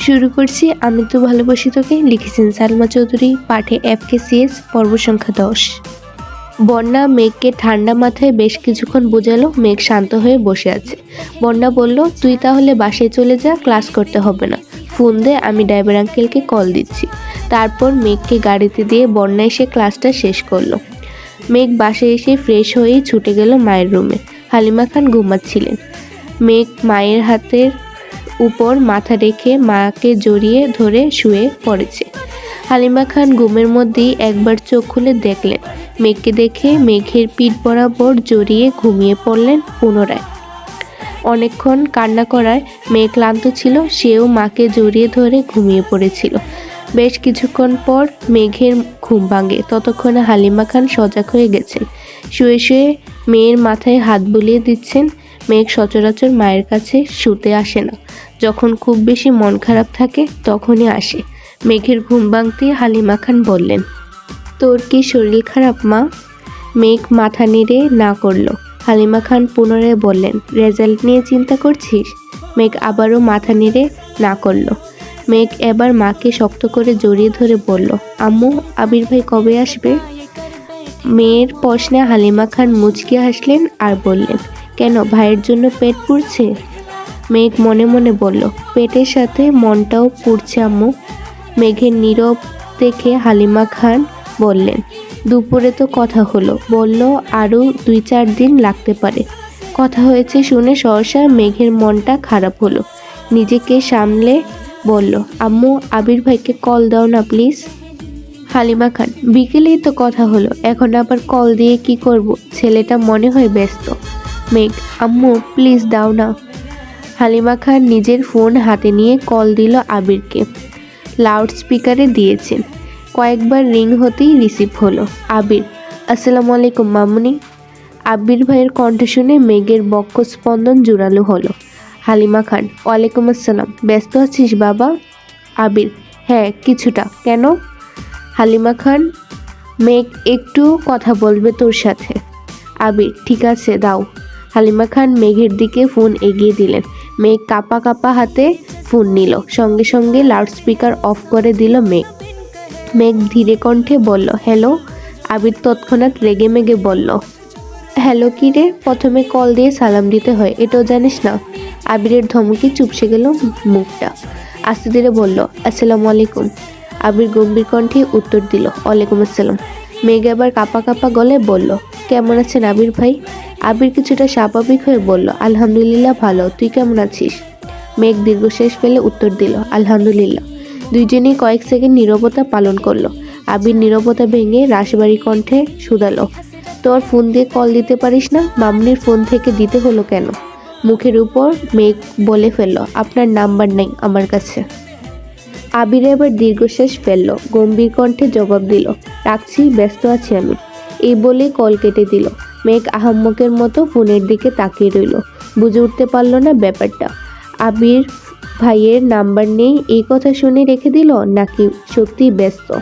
শুরু করছি, আমি তো ভালোবাসি তোকে, লিখেছেন সালমা চৌধুরী, পাঠে এফ কে সিএস পর্ব সংখ্যা দশ। বন্যা মেঘকে ঠান্ডা মাথায় বেশ কিছুক্ষণ বোঝালো, মেঘ শান্ত হয়ে বসে আছে। বন্যা বলল, তুই তাহলে বাসায় চলে যা, ক্লাস করতে হবে না। ফোন দে, আমি ড্রাইভার আঙ্কেলকে কল দিচ্ছি। তারপর মেঘকে গাড়িতে দিয়ে বন্যা এসে ক্লাসটা শেষ করল। মেঘ বাসে এসে ফ্রেশ হয়েই ছুটে গেল মায়ের রুমে। হালিমা খান ঘুমাচ্ছিলেন। মেঘ মায়ের হাতের উপর মাথা রেখে মাকে জড়িয়ে ধরে শুয়ে পড়েছে। হালিমা খান ঘুমের মধ্যেই একবার চোখ খুলে দেখলেন। মেঘকে দেখে মেঘের পিঠ বরাবর জড়িয়ে ঘুমিয়ে পড়লেন পুনরায়। অনেকক্ষণ কান্না করায় মেয়ে ক্লান্ত ছিল, সেও মাকে জড়িয়ে ধরে ঘুমিয়ে পড়েছিল। বেশ কিছুক্ষণ পর মেঘের ঘুম ভাঙে। ততক্ষণে হালিমা খান সজাগ হয়ে গেছেন। শুয়ে শুয়ে মেয়ের মাথায় হাত বুলিয়ে দিচ্ছেন মেঘ সচরাচর মায়ের কাছে শুতে আসে না। যখন খুব বেশি মন খারাপ থাকে, তখনই আসে। মেঘের ঘুম ভাঙতে হালিমা খান বললেন, তোর কি শরীর খারাপ, মা? মেঘ মাথা নেড়ে না করল। হালিমা খান পুনরায় বললেন, রেজাল্ট নিয়ে চিন্তা করছিস? মেঘ আবারও মাথা নেড়ে না করল। মেঘ এবার মাকে শক্ত করে জড়িয়ে ধরে বলল, আম্মু, আবির ভাই কবে আসবে? মেয়ের প্রশ্নে হালিমা খান মুচকি হাসলেন আর বললেন কেন ভাইয়ের জন্য পেট পুড়ছে? মেঘ মনে মনে বলল, পেটের সাথে মনটাও পুড়ছে, আম্মু। মেঘের নীরব দেখে হালিমা খান বললেন, দুপুরে তো কথা হলো। বলল, আরও দুই চার দিন লাগতে পারে। কথা হয়েছে শুনে সহসা মেঘের মনটা খারাপ হলো। নিজেকে সামলে বলল, আম্মু, আবির ভাইকে কল দাও না, প্লিজ। হালিমা খান, বিকেলেই তো কথা হলো, এখন আবার কল দিয়ে কি করব? ছেলেটা মনে হয় ব্যস্ত। মেঘ, আম্মু প্লিজ দাও না। হালিমা খান নিজের ফোন হাতে নিয়ে কল দিল আবিরকে। লাউড স্পিকারে দিয়েছেন কয়েকবার রিং হতেই রিসিভ হলো। আবির, আসসালামু আলাইকুম, মামুনি। আবির ভাইয়ের কণ্ঠ শুনে মেঘের বক্ষ স্পন্দন জোরালো হলো। হালিমা খান, ওয়ালাইকুম আসসালাম, ব্যস্ত আছিস বাবা? আবির হ্যাঁ কিছুটা, কেন? হালিমা খান, মেঘ, একটু কথা বলবে তোর সাথে। আবির, ঠিক আছে, দাও। হালিমা খান মেঘের দিকে ফোন এগিয়ে দিলেন। মেঘ কাপা কাপা হাতে ফোন নিল। সঙ্গে সঙ্গে লাউডস্পিকার অফ করে দিল মেঘ। মেঘ ধীরে কণ্ঠে বলল হ্যালো আবির তৎক্ষণাৎ রেগে মেগে বলল হ্যালো কি রে? প্রথমে কল দিয়ে সালাম দিতে হয়, এটাও জানিস না? আবিরের ধমকে চুপসে গেল মুখটা। আস্তে ধীরে বলল, আসসালামু আলাইকুম। আবির গম্ভীর কণ্ঠে উত্তর দিল, ওয়ালাইকুম আসসালাম। মেঘ আবার কাপা কাপা গলে বলল, কেমন আছেন আবির ভাই? আবির কিছুটা স্বাভাবিক হয়ে বলল, আলহামদুলিল্লাহ ভালো, তুই কেমন আছিস? মেঘ দীর্ঘশ্বাস ফেলে উত্তর দিল, আলহামদুলিল্লাহ। দুইজনেই কয়েক সেকেন্ড নীরবতা পালন করল। আবির নীরবতা ভেঙে রাশবাড়ি কণ্ঠে শুধালো, তোর ফোন দিয়ে কল দিতে পারিস না? মামনির ফোন থেকে দিতে হলো কেন? মুখের উপর মেঘ বলে ফেলল, আপনার নাম্বার নেই আমার কাছে। আবির এবার দীর্ঘশ্বাস ফেলল, গম্ভীর কণ্ঠে জবাব দিল, রাখছি, ব্যস্ত আছি আমি। এই বলে কল কেটে দিল। মেঘ আহাম্মকের মতো ফোনের দিকে তাকিয়ে রইল। বুঝে উঠতে পারল না ব্যাপারটা। আবির ভাইয়ের নাম্বার নেই, এই কথা শুনে রেখে দিল নাকি সত্যি ব্যস্ত।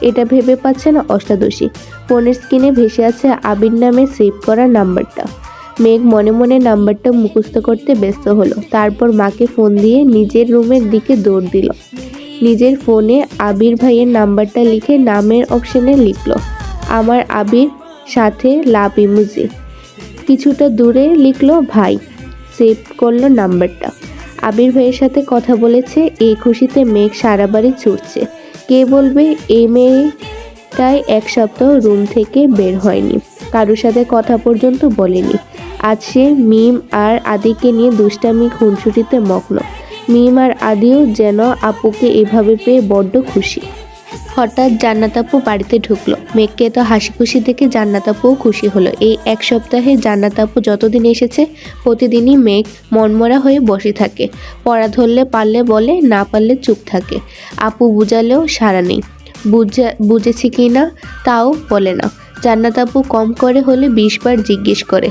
এটা ভেবে পাচ্ছে না অষ্টাদশী। ফোনের স্ক্রিনে ভেসে আছে আবির নামে সেভ করা নাম্বারটা। মেঘ মনে মনে নাম্বারটা মুখস্থ করতে ব্যস্ত হলো। তারপর মাকে ফোন দিয়ে নিজের রুমের দিকে দৌড় দিল। নিজের ফোনে আবির ভাইয়ের নাম্বারটা লিখে নামের অপশনে লিখলো। আমার আবির সাথে লাভ ইমুজি। কিছুটা দূরে লিখলো, ভাই, সেভ করল নাম্বারটা। আবির ভাইয়ের সাথে কথা বলেছে, এই খুশিতে মেঘ সারা বাড়ি ছুটছে। কে বলবে, এই মেয়েটাই এক সপ্তাহ রুম থেকে বের হয়নি। কারোর সাথে কথা পর্যন্ত বলেনি। আজ সে মিম আর আদিকে নিয়ে দুষ্টামি, খুনসুটিতে মগ্ন। মিম আর আদিও যেন আপুকে এভাবে পেয়ে বড্ড খুশি। হঠাৎ জান্নাত আপু বাড়িতে ঢুকলো। মেঘকে তো হাসি খুশি দেখে জান্নাত আপুও খুশি হলো। এই এক সপ্তাহে জান্নাত আপু যতদিন এসেছে, প্রতিদিনই মেঘ মনমরা হয়ে বসে থাকে। পড়া ধরলে পারলে বলে, না পারলে চুপ থাকে। আপু বুঝালেও সারা নেই। বুঝা, বুঝেছি কি না, তাও বলে না। জান্নাত আপু কম করে হলে বিশ বার জিজ্ঞেস করে।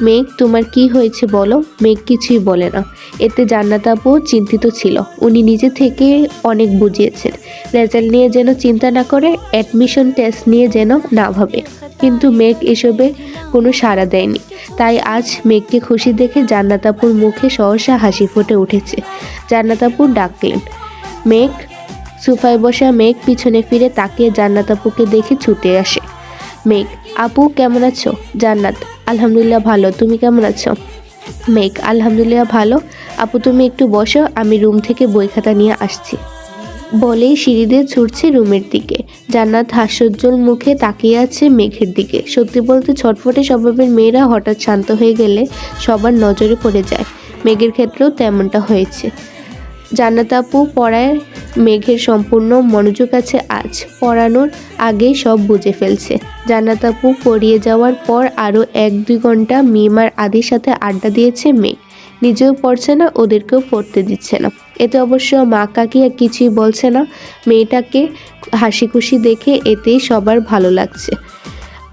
মেঘ, তোমার কি হয়েছে বলো? মেঘ কিছুই বলে না। এতে জান্নাত আপু চিন্তিত ছিল। উনি নিজে থেকে অনেক বুঝিয়েছেন। রেজাল্ট নিয়ে যেন চিন্তা না করে, অ্যাডমিশন টেস্ট নিয়ে যেন না ভাবে। কিন্তু মেঘ এসবে কোনো সাড়া দেয়নি। তাই আজ মেঘকে খুশি দেখে জান্নাত আপুর মুখে সহসা হাসি ফুটে উঠেছে। জান্নাত আপুর ডাকলেন, মেঘ? সোফায় বসা মেঘ পিছনে ফিরে তাকিয়ে জান্নাত আপুকে দেখে ছুটে আসে। মেঘ আপু, কেমন আছো? জান্নাত। আলহামদুলিল্লাহ ভালো। তুমি কেমন আছো? মেঘ, আলহামদুলিল্লাহ ভালো। আপু, তুমি একটু বসো, আমি রুম থেকে বই খাতা নিয়ে আসছি। বলেই সিঁড়ি দিয়ে ছুটছে রুমের দিকে। জান্নাত হাস্যোজ্জ্বল মুখে তাকিয়ে আছে মেঘের দিকে। সত্যি বলতে ছটফটে স্বভাবের মেয়েরা হঠাৎ শান্ত হয়ে গেলে সবার নজরে পড়ে যায়। মেঘের ক্ষেত্রেও তেমনটা হয়েছে। জান্নাত আপু পড়ায় মেঘের সম্পূর্ণ মনোযোগ আছে আজ। পড়ানোর আগেই সব বুঝে ফেলছে। জান্নাত আপু পড়িয়ে যাওয়ার পর আরও এক দুই ঘণ্টা মিম আর আদির সাথে আড্ডা দিয়েছে মেঘ নিজেও পড়ছে না, ওদেরকেও পড়তে দিচ্ছে না। এতে অবশ্য মা কাকি আর কিছুই বলছে না। মেয়েটাকে হাসি খুশি দেখে এতেই সবার ভালো লাগছে।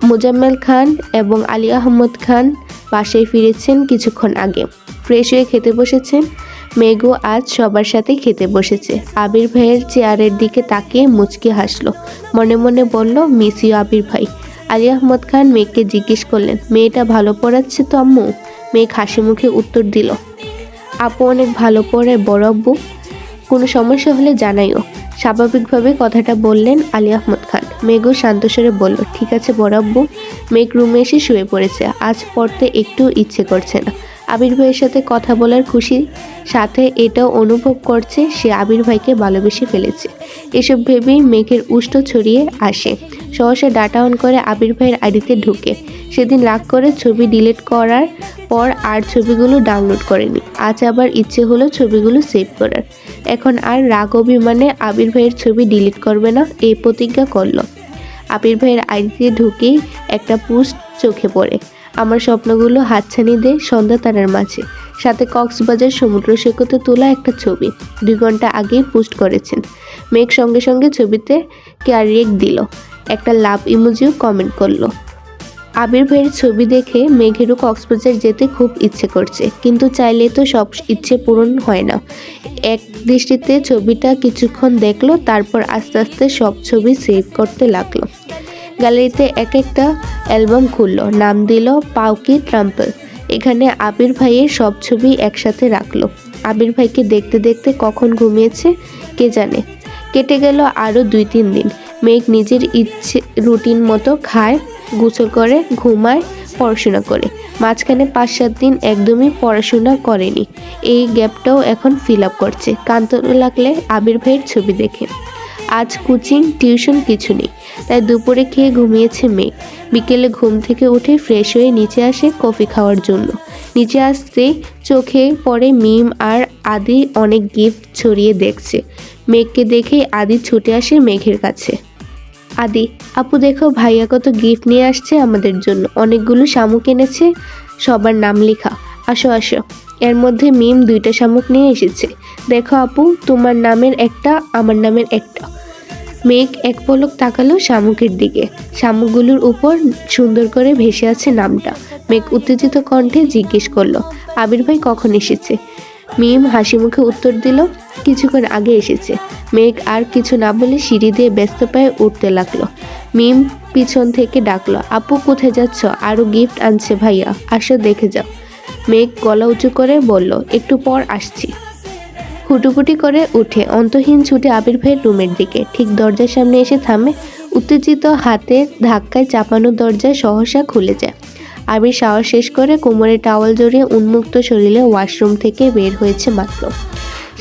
মোজাম্মেল খান এবং আলী আহমদ খান বাসায় ফিরেছেন কিছুক্ষণ আগে। ফ্রেশ হয়ে খেতে বসেছেন। মেঘও আজ সবার সাথে খেতে বসেছে। আবির ভাইয়ের চেয়ারের দিকে তাকিয়ে মুচকি হাসলো। মনে মনে বলল মিস ইউ আবির ভাই। আলী আহমদ খান মেঘকে জিজ্ঞেস করলেন, মেয়েটা ভালো পড়াচ্ছে তো আম্মু? মেঘ হাসি মুখে উত্তর দিল, আপু অনেক ভালো পড়ে, বড় আব্বু। কোনো সমস্যা হলে জানাইও। স্বাভাবিকভাবে কথাটা বললেন আলী আহমদ খান। মেঘও শান্তস্বরে বলল, ঠিক আছে বড় আব্বু। মেঘ রুমে এসে শুয়ে পড়েছে। আজ পড়তে একটু ইচ্ছে করছে না। আবির ভাইয়ের সাথে কথা বলার খুশি সাথে এটাও অনুভব করছে সে আবির ভাইকে ভালোবেসে ফেলেছে। এসব ভেবেই মেঘের উষ্ঠ ছড়িয়ে আসে। সহসা ডাটা অন করে আবির ভাইয়ের আইডিতে ঢুকে। সেদিন রাগ করে ছবি ডিলিট করার পর আর ছবিগুলো ডাউনলোড করেনি। আজ আবার ইচ্ছে হলো ছবিগুলো সেভ করার। এখন আর রাগ অভিমানে আবির ভাইয়ের ছবি ডিলিট করবে না এই প্রতিজ্ঞা করল। আবির ভাইয়ের আইডিতে ঢুকেই একটা পোস্ট চোখে পড়ে। আমার স্বপ্নগুলো হাতছানি দেয় সন্ধ্যা তারার মাঝে। সাথে কক্সবাজার সমুদ্র সৈকতে তোলা একটা ছবি। দুই ঘণ্টা আগেই পোস্ট করেছেন। মেঘ সঙ্গে সঙ্গে ছবিতে ক্যারিয়েক দিল। একটা লাভ ইমোজিও কমেন্ট করল। আবির ভাইয়ের ছবি দেখে মেঘেরও কক্সবাজার যেতে খুব ইচ্ছে করছে। কিন্তু চাইলে তো সব ইচ্ছে পূরণ হয় না। এক দৃষ্টিতে ছবিটা কিছুক্ষণ দেখল, তারপর আস্তে আস্তে সব ছবি সেভ করতে লাগল। গ্যালারিতে এক একটা অ্যালবাম খুললো। নাম দিল পাউকি ট্রাম্পল। এখানে আবির ভাইয়ের সব ছবি একসাথে রাখল। আবির ভাইকে দেখতে দেখতে কখন ঘুমিয়েছে কে জানে? কেটে গেল আরও দুই তিন দিন। মেঘ নিজের ইচ্ছে, রুটিন মতো খায়, গোসল করে, ঘুমায়, পড়াশোনা করে। মাঝখানে পাঁচ সাত দিন একদমই পড়াশোনা করেনি। এই গ্যাপটাও এখন ফিল আপ করছে। কান্ত লাগলে আবির ভাইয়ের ছবি দেখে। আজ কোচিং, টিউশন কিছু নেই। তাই দুপুরে খেয়ে ঘুমিয়েছে মেয়ে। বিকেলে ঘুম থেকে উঠে ফ্রেশ হয়ে নিচে আসে কফি খাওয়ার জন্য। নিচে আসতে চোখে পড়ে মিম আর আদি অনেক গিফট ছড়িয়ে দেখছে। মেঘকে দেখে আদি ছুটে আসে মেঘের কাছে। আদি, আপু দেখো ভাইয়া কত গিফট নিয়ে আসছে আমাদের জন্য। অনেকগুলো শামুক এনেছে। সবার নাম লেখা। আসো আসো। এর মধ্যে মিম দুইটা শামুক নিয়ে এসেছে। দেখো আপু, তোমার নামের একটা, আমার নামের একটা। মেঘ এক পলক তাকালো শামুকের দিকে। শামুকগুলোর উপর সুন্দর করে ভেসে আছে নামটা। মেঘ উত্তেজিত কণ্ঠে জিজ্ঞেস করল, আবির ভাই কখন এসেছে? মিম হাসি মুখে উত্তর দিল, কিছুক্ষণ আগে এসেছে। মেঘ আর কিছু না বলে সিঁড়ি দিয়ে ব্যস্ত পায়ে উঠতে লাগল। মিম পিছন থেকে ডাকলো, আপু কোথায় যাচ্ছ? আরও গিফট আনছে ভাইয়া, আসো দেখে যাও। মেঘ গলা উঁচু করে বলল, একটু পর আসছি। হুটুপুটি করে উঠে অন্তহীন ছুটে আবির ভাইয়ের রুমের দিকে। ঠিক দরজার সামনে এসে থামে। উত্তেজিত হাতের ধাক্কায় চাপানো দরজায় সহসা খুলে যায়। আবির শাওয়ার শেষ করে কোমরে টাওয়াল জড়িয়ে উন্মুক্ত শরীরে ওয়াশরুম থেকে বের হয়েছে মাত্র।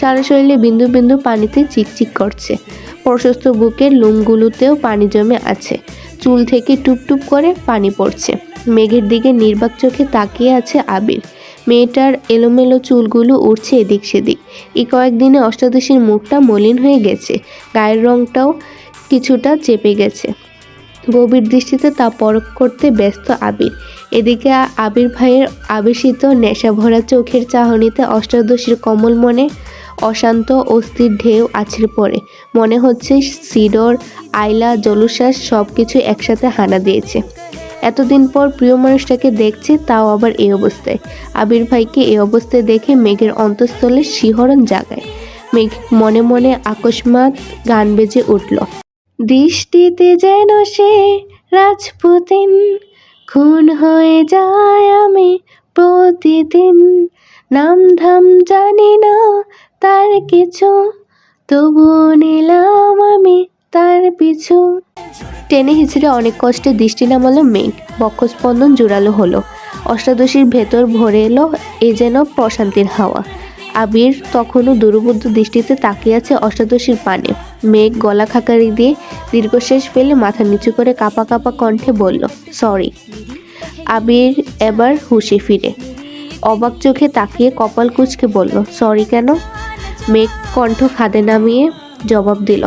সারা শরীরে বিন্দু বিন্দু পানিতে চিকচিক করছে। প্রশস্ত বুকের লুমগুলোতেও পানি জমে আছে। চুল থেকে টুপটুপ করে পানি পড়ছে। মেঘের দিকে নির্বাক চোখে তাকিয়ে আছে আবির। মেয়েটার এলোমেলো চুলগুলো উঠছে এদিক সেদিক। এই কয়েকদিনে অষ্টাদশীর মুখটা মলিন হয়ে গেছে। গায়ের রংটাও কিছুটা চেপে গেছে। গভীর দৃষ্টিতে তা পরখ করতে ব্যস্ত আবির। এদিকে আবির ভাইয়ের আবেশিত নেশা ভরা চোখের চাহনিতে অষ্টাদশীর কমল মনে অশান্ত অস্থির ঢেউ আছড়ে পড়ে। মনে হচ্ছে সিডর, আইলা জলুশ্বাস সব কিছু একসাথে হানা দিয়েছে। এতদিন পর প্রিয় মানুষটাকে দেখছি, তাও আবার এই অবস্থায়। আবির ভাইকে এই অবস্থায় দেখে মেঘের অন্তঃস্থলে শিহরণ জাগায়। মেঘ মনে মনে আকস্মাৎ গান বেজে উঠল। দৃষ্টিতে যেন সে রাজপুতিন, খুন হয়ে যায় আমি প্রতিদিন। নাম ধাম জানি না তার কিছু, তবুও নিলাম আমি তার পিছু টেনে হিচড়ে অনেক কষ্টে দৃষ্টি নামালো মেঘ। বক্ষস্পন্দন জোরালো হলো। অষ্টাদশীর ভেতর ভরে এলো এ যেন প্রশান্তির হাওয়া। আবির তখনও দুর্বোধ্য দৃষ্টিতে তাকিয়ে আছে অষ্টাদশীর পানে। মেঘ গলা খাকারি দিয়ে দীর্ঘশ্বাস ফেলে মাথা নিচু করে কাপা কাপা কণ্ঠে বলল, সরি। আবির এবার হুশে ফিরে। অবাক চোখে তাকিয়ে কপাল কুচকে বলল, সরি কেন? মেঘ কণ্ঠ খাদে নামিয়ে জবাব দিল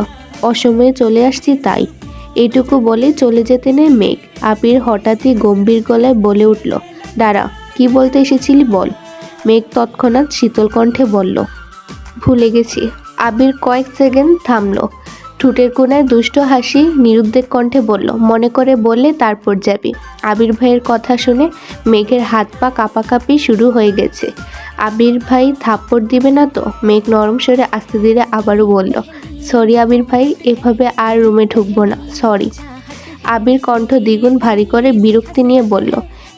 অসময়ে চলে আসছি তাই। এটুকু বলে চলে যেতে নেই মেঘ। আবির হঠাৎই গম্ভীর গলায় বলে উঠল, দাঁড়া, কি বলতে এসেছিলি বল। মেঘ তৎক্ষণাৎ শীতল কণ্ঠে বলল, ভুলে গেছি। আবির কয়েক সেকেন্ড থামলো। ঠোঁটের কোনায় দুষ্ট হাসি নিরুদ্বেগ কণ্ঠে বলল, মনে করে বললে তারপর যাবি। আবির ভাইয়ের কথা শুনে মেঘের হাত পা কাঁপাকাঁপি শুরু হয়ে গেছে। আবির ভাই থাপ্পড় দিবে না তো? মেঘ নরম সরে আস্তে ধীরে আবারও বলল সরি আবির ভাই, এভাবে আর রুমে ঢুকবো না, সরি। আবির কণ্ঠ দ্বিগুণ ভারী করে বিরক্তি নিয়ে বলল,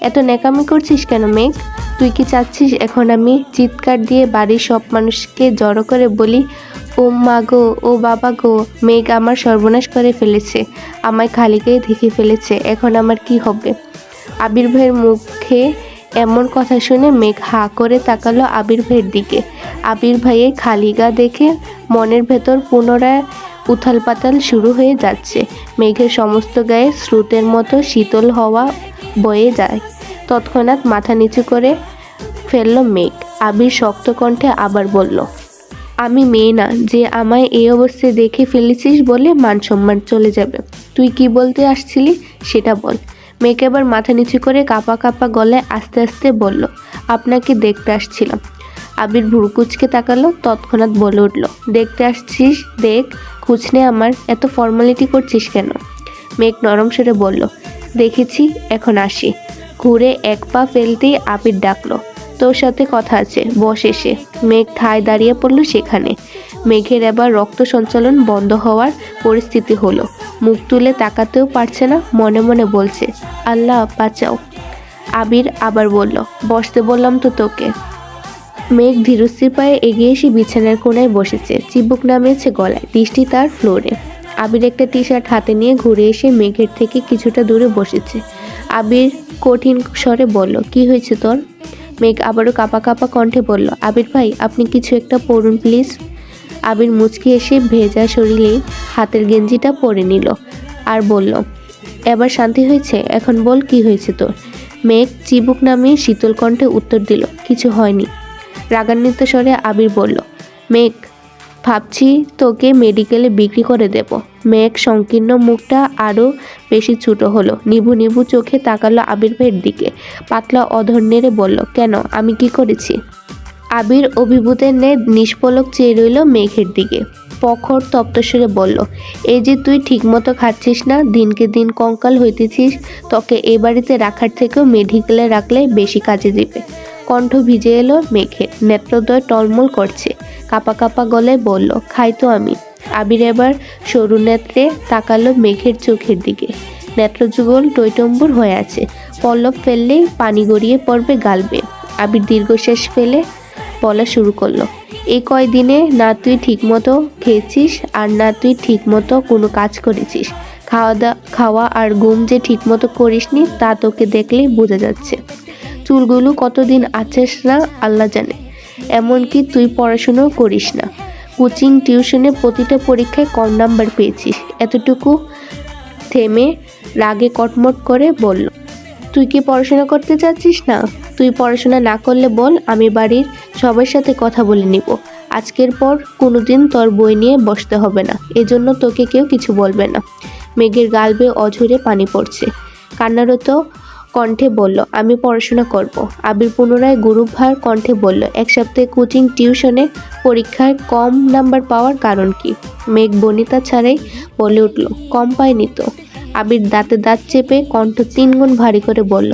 এত ন্যাকামি করছিস কেন মেঘ? তুই কি চাচ্ছিস এখন আমি চিৎকার দিয়ে বাড়ির সব মানুষকে জড়ো করে বলি, ও মা গো, ও বাবা গো, মেঘ আমার সর্বনাশ করে ফেলেছে, আমায় খালিকেই দেখে ফেলেছে, এখন আমার কি হবে? আবির ভাইয়ের মুখে এমন কথা শুনে মেঘ হা করে তাকালো আবির ভাইয়ের দিকে। আবির ভাইয়ের খালি গা দেখে মনের ভেতর পুনরায় উথাল পাতাল শুরু হয়ে যাচ্ছে। মেঘের সমস্ত গায়ে স্রোতের মতো শীতল হওয়া বয়ে যায়। তৎক্ষণাৎ মাথা নিচু করে ফেলল মেঘ। আবির শক্ত কণ্ঠে আবার বলল, আমি মেয়ে না, যে আমায় এই অবস্থায় দেখে ফেলেছিস বলে মান সম্মান চলে যাবে। তুই কি বলতে আসছিলি সেটা বল। মেয়েকে আবার মাথা নিচু করে কাপা কাপা গলায় আস্তে আস্তে বলল, আপনাকে দেখতে আসছিলাম। আবির ভুরুকুচকে তাকালো, তৎক্ষণাৎ বলে উঠল, দেখতে আসছিস? দেখ খুঁজনে আমার, এত ফর্মালিটি করছিস কেন? মেঘ নরম সরে বলল, দেখেছি, এখন আসি। ঘুরে এক পা ফেলতেই আবির ডাকলো, তোর সাথে কথা আছে, বস এসে। মেঘ থায় দাঁড়িয়ে পড়ল সেখানে। মেঘের এবার রক্ত সঞ্চালন বন্ধ হওয়ার পরিস্থিতি হলো। মুখ তুলে তাকাতেও পারছে না, মনে মনে বলছে, আল্লাহ, বাঁচাও। আবির আবার বলল, বসতে বললাম তো তোকে। মেঘ ধীরস্থির পায়ে এগিয়ে এসে বিছানার কোনায় বসেছে, চিবুক নামিয়েছে গলায়, দৃষ্টি তার ফ্লোরে। আবির একটা টি শার্ট হাতে নিয়ে ঘুরে এসে মেঘের থেকে কিছুটা দূরে বসেছে। আবির কঠিন স্বরে বলল, কি হয়েছে তোর? মেঘ আবারও কাপা কাপা কণ্ঠে বলল, আবির ভাই, আপনি কিছু একটা পড়ুন, প্লিজ। আবির মুচকি এসে ভেজা শরীরেই হাতের গেঞ্জিটা পরে নিল আর বলল, এবার শান্তি হয়েছে? এখন বল কি হয়েছে তোর? মেঘ চিবুক নামে শীতল কণ্ঠে উত্তর দিল, কিছু হয়নি। রাগান্বিত স্বরে আবির বলল, মেঘ, ভাবছি তোকে মেডিকেলে বিক্রি করে দেব। মেঘ সংকীর্ণ মুখটা আরও বেশি ছোট হলো, নিভু নিভু চোখে তাকালো আবির দিকে। পাতলা অধর নেড়ে বলল, কেন? আমি কি করেছি? আবির অভিভূতের নে নিষ্পলক চেয়ে রইল মেঘের দিকে। প্রখর তপ্তস্বরে বলল, এই যে তুই ঠিকমতো খাচ্ছিস না, দিনকে দিন কঙ্কাল হইতেছিস, তোকে এ বাড়িতে রাখার থেকেও মেডিকেলে রাখলে বেশি কাজে দিবে। কণ্ঠ ভিজে এলো মেঘে, নেত্রদ্বয় টলমল করছে। কাপা কাপা গলায় বলল, খাই তো আমি। আবির এবার সরু নেত্রে তাকালো মেঘের চোখের দিকে। নেত্রযুগল টৈটম্বুর হয়ে আছে। পল্লব ফেললেই পানি গড়িয়ে পড়বে গালবে। আবির দীর্ঘশ্বাস ফেলে বলা শুরু করল। এই কয়দিনে না তুই ঠিকমতো খেয়েছিস আর না তুই ঠিকমতো কোনো কাজ করেছিস। খাওয়া দাওয়া খাওয়া আর ঘুম যে ঠিকমতো করিসনি তা তোকে দেখলেই বোঝা যাচ্ছে। চুলগুলো কতদিন আছিস না আল্লাহ জানে। এমনকি তুই পড়াশুনোও করিস না। কোচিং, টিউশনে প্রতিটা পরীক্ষায় কম নাম্বার পেয়েছিস। এতটুকু থেমে রাগে কটমট করে বলল। তুই কি পড়াশোনা করতে চাচ্ছিস না? তুই পড়াশোনা না করলে বল, আমি বাড়ির সবার সাথে কথা বলে নিব। আজকের পর কোনোদিন তোর বই নিয়ে বসতে হবে না। এজন্য তোকে কেউ কিছু বলবে না। মেঘের গালবে অঝরে পানি পড়ছে। কান্নারত কণ্ঠে বলল, আমি পড়াশোনা করব। আবির পুনরায় গুরুভার কণ্ঠে বলল, এক সপ্তাহে কোচিং, টিউশনে পরীক্ষায় কম নাম্বার পাওয়ার কারণ কি? মেঘ বনিতা ছাড়াই বলে উঠল, কম পায়নি তো। আবির দাঁতে দাঁত চেপে কণ্ঠ তিনগুণ ভারী করে বলল,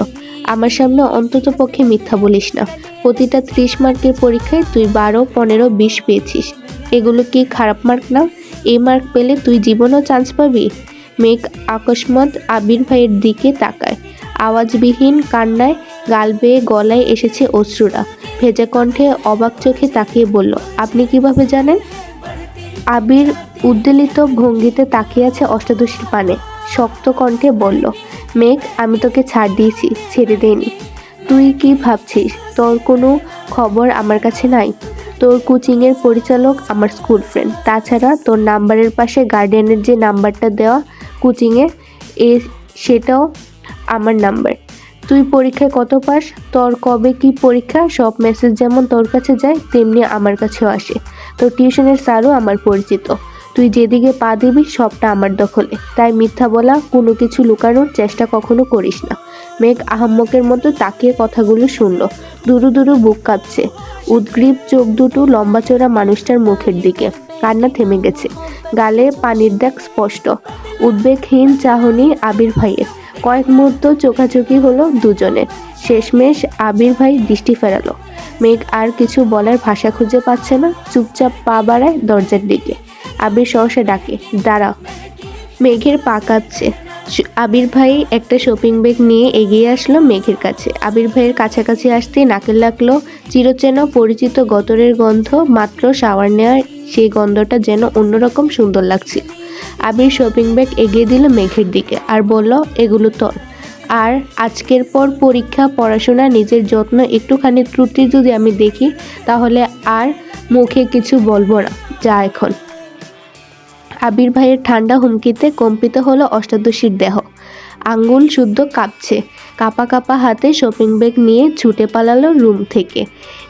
আমার সামনে অন্তত পক্ষে মিথ্যা বলিস না। প্রতিটা ত্রিশ মার্কের পরীক্ষায় তুই বারো, পনেরো, বিশ পেয়েছিস। এগুলো কি খারাপ মার্ক না? এই মার্ক পেলে তুই জীবনেও চান্স পাবি? মেঘ আকস্মাৎ আবির ভাইয়ের দিকে তাকায়। আওয়াজবিহীন কান্নায় গাল বেয়ে গলায় এসেছে অশ্রুরা। ভেজা কণ্ঠে অবাক চোখে তাকিয়ে বলল, আপনি কীভাবে জানেন? আবির উদ্বেলিত ভঙ্গিতে তাকিয়ে আছে অষ্টাদশীর পানে। শক্ত কণ্ঠে বলল, মেঘ, আমি তোকে ছাড় দিয়েছি, ছেড়ে দেইনি। তুই কি ভাবছিস? তোর কোনো খবর আমার কাছে নাই? তোর কোচিংয়ের পরিচালক আমার স্কুল ফ্রেন্ড। তাছাড়া তোর নাম্বারের পাশে গার্ডিয়ানের যে নাম্বারটা দেওয়া কোচিংয়ে, এ, সেটাও আমার নাম্বার। তুই পরীক্ষায় কত পাস? তোর কবে কি পরীক্ষা? সব মেসেজ যেমন তোর কাছে যায়, তেমনি আমার কাছেও আসে। তোর টিউশনের স্যারও আমার পরিচিত। তুই যেদিকে পা দিবি, সবটা আমার দখলে। তাই মিথ্যা বলা, কোনো কিছু লুকানোর চেষ্টা কখনো করিস না। মেঘ আহাম্মকের মতো তাকিয়ে কথাগুলো শুনলো। দুরু দুরু বুক কাঁপছে। উদ্গ্রীব চোখ দুটো লম্বা চোরা মানুষটার মুখের দিকে। কান্না থেমে গেছে। গালে পানির দাগ স্পষ্ট। উদ্বেগহীন চাহনি আবির ভাইয়ের। কয়েক মুহূর্ত চোখাচোখি হলো দুজনের শেষমেশ আবির ভাই দৃষ্টি ফেরালো। মেঘ আর কিছু বলার ভাষা খুঁজে পাচ্ছে না। চুপচাপ পা বাড়ায় দরজার দিকে। আবির সহসা ডাকে দাঁড়া মেঘের পা কাঁপছে। আবির ভাই একটা শপিং ব্যাগ নিয়ে এগিয়ে আসলো মেঘের কাছে। আবির ভাইয়ের কাছাকাছি আসতেই নাকে লাগল চিরচেন পরিচিত গতরের গন্ধ, মাত্র শাওয়ার নেওয়ার সেই গন্ধটা যেন অন্যরকম সুন্দর লাগছে। আবির শপিং ব্যাগ এগিয়ে দিল মেঘের দিকে আর বলল, এগুলো তোর আর আজকের পর পরীক্ষা, পড়াশোনা, নিজের যত্ন, একটুখানি ত্রুটি যদি আমি দেখি, তাহলে আর মুখে কিছু বলব না। যা এখন। আবির ভাইয়ের ঠান্ডা হুমকিতে কম্পিত হলো অষ্টাদশীর দেহ। আঙ্গুল শুদ্ধ কাঁপছে। কাপা কাপা হাতে শপিং ব্যাগ নিয়ে ছুটে পালালো রুম থেকে।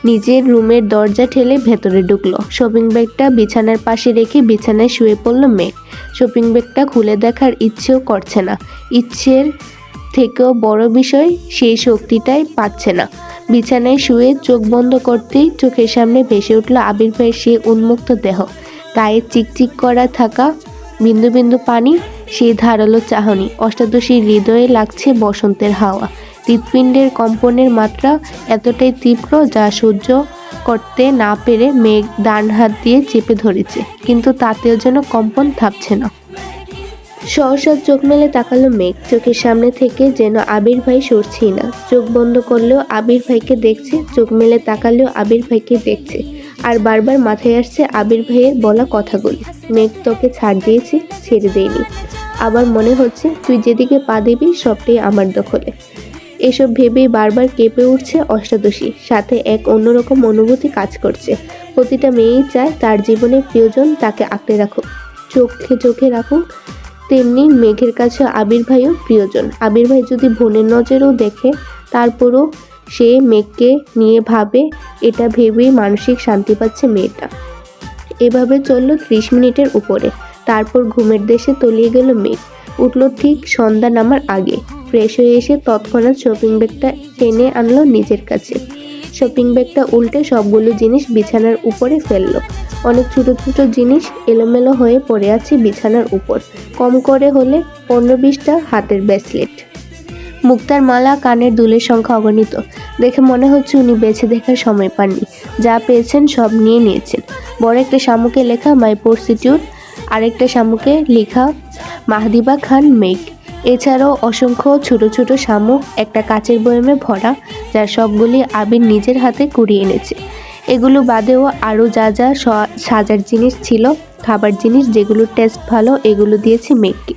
নিজের রুমের দরজা ঠেলে ভেতরে ঢুকলো। শপিং ব্যাগটা বিছানার পাশে রেখে বিছানায় শুয়ে পড়ল মেঘ শপিং ব্যাগটা খুলে দেখার ইচ্ছেও করছে না। ইচ্ছের থেকেও বড় বিষয়, সেই শক্তিটাই পাচ্ছে না। বিছানায় শুয়ে চোখ বন্ধ করতেই চোখের সামনে ভেসে উঠল আবির ভাইয়ের সেই উন্মুক্ত দেহ। গায়ে চিকচিক করা থাকা বিন্দু বিন্দু পানি, সেই ধারালো চাহনি অষ্টাদশীর হৃদয়ে লাগছে বসন্তের হাওয়া। হৃৎপিণ্ডের কম্পনের মাত্রা এতটাই তীব্র যা সহ্য করতে না পেরে মেঘ ডান হাত দিয়ে চেপে ধরেছে, কিন্তু তাতেও যেন কম্পন থামছে না। সহসা চোখ মেলে তাকালো মেঘ, চোখের সামনে থেকে যেন আবির ভাই সরছেই না। চোখ বন্ধ করলেও আবির ভাইকে দেখছে, চোখ মেলে তাকালেও আবির ভাইকে দেখছে। আর বারবার মাথায় আসছে আবির ভাইয়ের বলা কথাগুলি। মেঘ তোকে ছাড় দিয়েছি, ছেড়ে দেয়নি আবার মনে হচ্ছে তুই যেদিকে পা দিবি সবটাই আমার দখলে। এসব ভেবেই বারবার কেঁপে উঠছে অষ্টাদশী। সাথে এক অন্যরকম অনুভূতি কাজ করছে। প্রতিটা মেয়েই চায় তার জীবনে প্রিয়জন তাকে আঁকড়ে রাখুক। চোখে চোখে রাখুক। তেমনি মেঘের কাছে আবির ভাইও প্রিয়জন। আবির ভাই যদি বোনের নজরেও দেখে, তারপরও সে মেঘকে নিয়ে ভাবে, এটা ভেবেই মানসিক শান্তি পাচ্ছে মেয়েটা। এভাবে চলল ত্রিশ মিনিটের উপরে। তারপর ঘুমের দেশে তলিয়ে গেল মেঘ উঠল ঠিক সন্ধ্যা নামার আগে। ফ্রেশ হয়ে এসে তৎক্ষণাৎ শপিং ব্যাগটা টেনে আনলো নিজের কাছে। শপিং ব্যাগটা উল্টে সবগুলো জিনিস বিছানার উপরে ফেলল। অনেক ছোট ছোট জিনিস এলোমেলো হয়ে পড়ে আছে বিছানার উপর। কম করে হলে পনেরো বিশটা হাতের ব্রেসলেট মুক্তার মালা কানের দুলের সংখ্যা অগণিত। দেখে মনে হচ্ছে উনি বেছে দেখার সময় পাননি। যা পেয়েছেন সব নিয়ে নিয়েছেন। বড় একটা শামুকে লেখা মাই প্রস্টিটিউট আরেকটা শামুকে লেখা মাহদিবা খান মেঘ এছাড়াও অসংখ্য ছোট ছোট শামুক একটা কাচের বয়মে ভরা যার সবগুলি আবির নিজের হাতে কুড়িয়ে এনেছে। এগুলো বাদেও আরও যা যা সাজার জিনিস ছিল, খাবার জিনিস যেগুলোর টেস্ট ভালো, এগুলো দিয়েছে মেঘকে।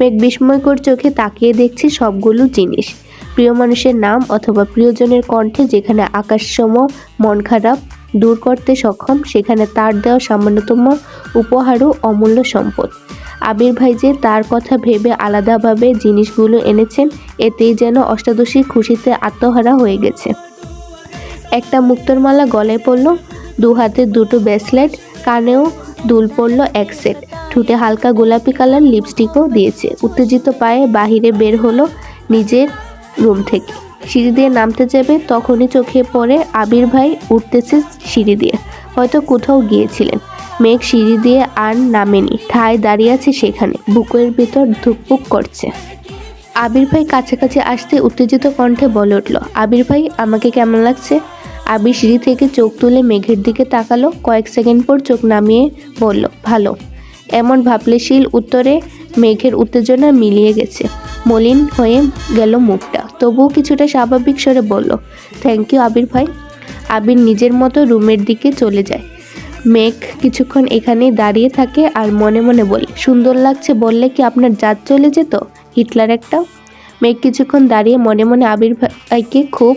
মেঘ বিস্ময়কর চোখে তাকিয়ে দেখছি সবগুলো জিনিস। প্রিয় মানুষের নাম অথবা প্রিয়জনের কণ্ঠে যেখানে আকাশসম, মন খারাপ, দূর করতে সক্ষম, সেখানে তার দেওয়া সামান্যতম উপহারও অমূল্য সম্পদ। আবির ভাই যে তার কথা ভেবে আলাদাভাবে জিনিসগুলো এনেছেন, এতেই যেন অষ্টাদশী খুশিতে আত্মহারা হয়ে গেছে। একটা মুক্তোর মালা গলায় পড়ল, দু হাতে দুটো ব্রেসলেট কানেও দুল পড়ল এক সেট ঠুটে হালকা গোলাপি কালার লিপস্টিকও দিয়েছে। উত্তেজিত পায়ে বাহিরে বের হলো নিজের রুম থেকে। সিঁড়ি দিয়ে নামতে যাবে তখনই চোখে পড়ে আবির ভাই উঠতেছে সিঁড়ি দিয়ে। হয়তো কোথাও গিয়েছিলেন। মেঘ সিঁড়ি দিয়ে আর নামেনি। ঠায় দাঁড়িয়ে আছে সেখানে। বুকের ভেতর ধুকপুক করছে। আবির ভাই কাছাকাছি আসতে উত্তেজিত কণ্ঠে বলে উঠল, আবির ভাই, আমাকে কেমন লাগছে? আবির সিঁড়ি থেকে চোখ তুলে মেঘের দিকে তাকালো, কয়েক সেকেন্ড পর চোখ নামিয়ে বলল, ভালো। এমন ভাবলেশীল উত্তরে মেঘের উত্তেজনা মিলিয়ে গেছে। মলিন হয়ে গেল মুখটা, তবুও কিছুটা স্বাভাবিক স্বরে বলল থ্যাংক ইউ আবির ভাই। আবির নিজের মতো রুমের দিকে চলে যায়। মেঘ কিছুক্ষণ এখানেই দাঁড়িয়ে থাকে আর মনে মনে বলে, সুন্দর লাগছে বললে কি আপনার জাত চলে যেত? হিটলার একটা মেঘ কিছুক্ষণ দাঁড়িয়ে মনে মনে আবির ভাইকে খুব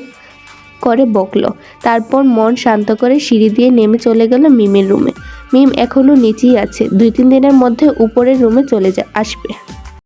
করে বকল। তারপর মন শান্ত করে সিঁড়ি দিয়ে নেমে চলে গেল মিমের রুমে। মিম এখনও নিচেই আছে। দুই তিন দিনের মধ্যে উপরের রুমে চলে যা আসবে।